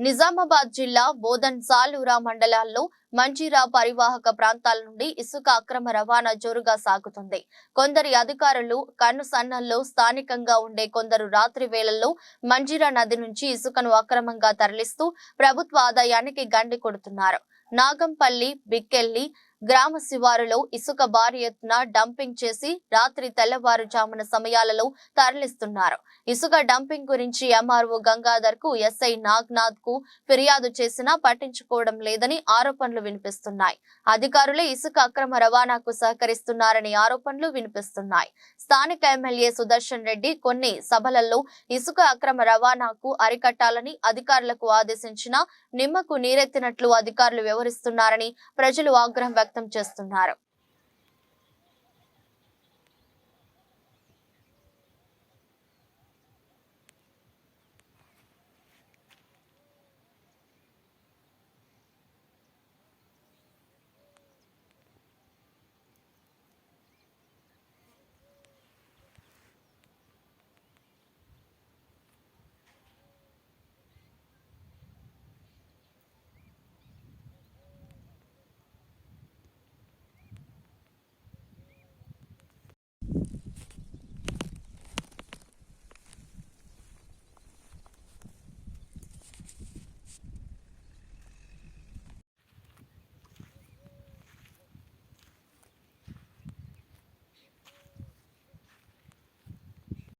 నిజామాబాద్ జిల్లా బోధన్ సాలూరా మండలాల్లో మంజీరా పరివాహక ప్రాంతాల నుండి ఇసుక అక్రమ రవాణా జోరుగా సాగుతుంది. కొందరి అధికారులు కన్ను సన్నల్లో స్థానికంగా ఉండే కొందరు రాత్రి వేళల్లో మంజీరా నది నుంచి ఇసుకను అక్రమంగా తరలిస్తూ ప్రభుత్వ ఆదాయానికి గండి కొడుతున్నారు. నాగంపల్లి బిక్కెల్లి గ్రామ శివారులో ఇసుక భారీ ఎత్తున డంపింగ్ చేసి రాత్రి తెల్లవారుజామున సమయాలలో తరలిస్తున్నారు. ఇసుక డంపింగ్ గురించి ఎంఆర్ఓ గంగాధర్కు ఎస్ఐ నాగ్నాథ్కు ఫిర్యాదు చేసినా పట్టించుకోవడం లేదని ఆరోపణలు వినిపిస్తున్నాయి. అధికారులే ఇసుక అక్రమ రవాణాకు సహకరిస్తున్నారని ఆరోపణలు వినిపిస్తున్నాయి. స్థానిక ఎమ్మెల్యే సుదర్శన్ రెడ్డి కొన్ని సభలలో ఇసుక అక్రమ రవాణాకు అరికట్టాలని అధికారులకు ఆదేశించినా నిమ్మకు నీరెత్తినట్లు అధికారులు వ్యవహరిస్తున్నారని ప్రజలు ఆగ్రహం వ్యక్తం చేస్తున్నారు.